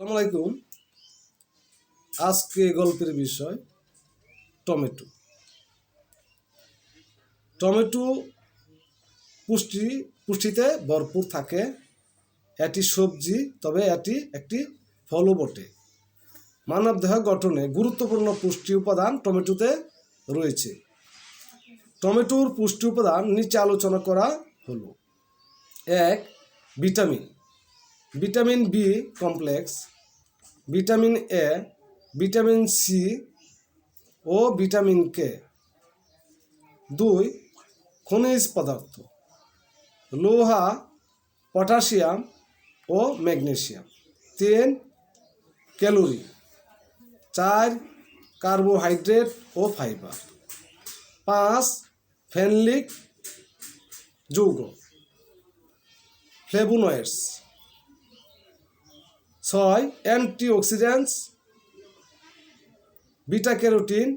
আলাইকুম। আজকে গল্পের বিষয় টমেটো। টমেটো পুষ্টি, পুষ্টিতে ভরপুর থাকে। এটি সবজি, তবে এটি একটি ফলও বটে। মানবদেহ গঠনে গুরুত্বপূর্ণ পুষ্টি উপাদান টমেটোতে রয়েছে। টমেটোর পুষ্টি উপাদান নিচে আলোচনা করা হলো। এক, vitamin. Vitamin B complex, vitamin A, vitamin C O vitamin K. দুই, খনিজ পদার্থ, লোহা, পটাশিয়াম ও ম্যাগনেসিয়াম তিন, ক্যালোরি। চার, কার্বোহাইড্রেট ও ফাইবার। পাঁচ, ফেনলিক যৌগ, ফ্লেভোনয়েডস। ছয় অ্যান্টিঅক্সিডেন্টস বিটা ক্যারোটিন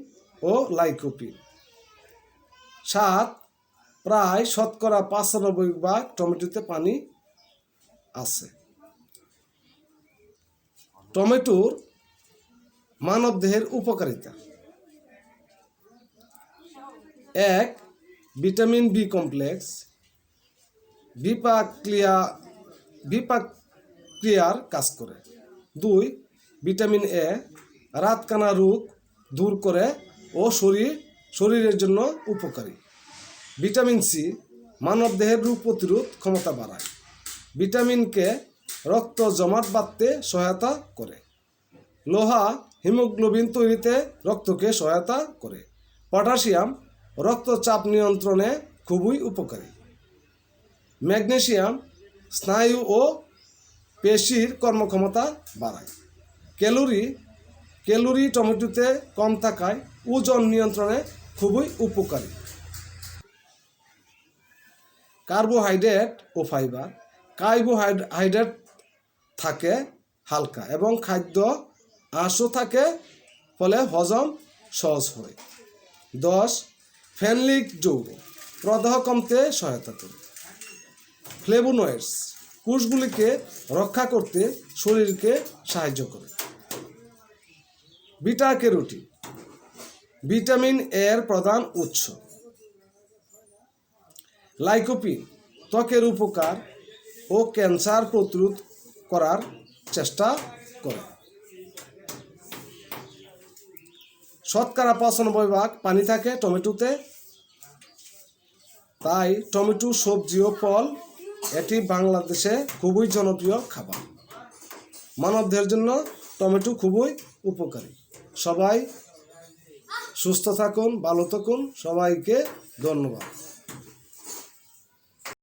ও লাইকোপিন সাত, প্রায় শতকরা পাঁচানব্বই ভাগ টমেটোতে পানি আছে। টমেটোর মানবদেহের উপকারিতা। এক, ভিটামিন বি কমপ্লেক্স। বিপাক ক্রিয়া বিপাক ক্রিয়ার কাজ করে। দুই, ভিটামিন এ রাতকানা রোগ দূর করে ও শরীর, শরীরের জন্য উপকারী। ভিটামিন সি মানব দেহের রোগ প্রতিরোধ ক্ষমতা বাড়ায়। ভিটামিন কে রক্ত জমাট বাঁধতে সহায়তা করে। লোহা, হিমোগ্লোবিন তৈরিতে রক্তকে সহায়তা করে। পটাশিয়াম রক্তচাপ নিয়ন্ত্রণে খুবই উপকারী। ম্যাগনেশিয়াম, স্নায়ু ও পেশির কর্মক্ষমতা বাড়ায়। ক্যালোরি ক্যালোরি টমেটোতে কম থাকায় ওজন নিয়ন্ত্রণে খুবই উপকারী। কার্বোহাইড্রেট ও ফাইবার, কার্বোহাইড্রেট থাকে হালকা এবং খাদ্য আঁশও থাকে, ফলে হজম সহজ হয়। দশ, ফেনলিক যৌগ, প্রদাহ কমতে সহায়তা করে। ফ্লেভোনয়েডস কোষগুলিকে রক্ষা করতে শরীরকে সাহায্য করে। বিটা ক্যারোটিন ভিটামিন এর প্রধান উৎস। লাইকোপিন ত্বকের উপকার ও ক্যান্সার প্রতিরোধ করার চেষ্টা করে। শতকরা পঁচানব্বই ভাগ পানি থাকে টমেটোতে। তাই টমেটো, সবজি ও ফল এটি বাংলাদেশে খুবই জনপ্রিয় খাবার। মানবদের জন্য টমেটো খুবই উপকারী। সবাই সুস্থ থাকুন, ভালো থাকুন, সবাইকে ধন্যবাদ।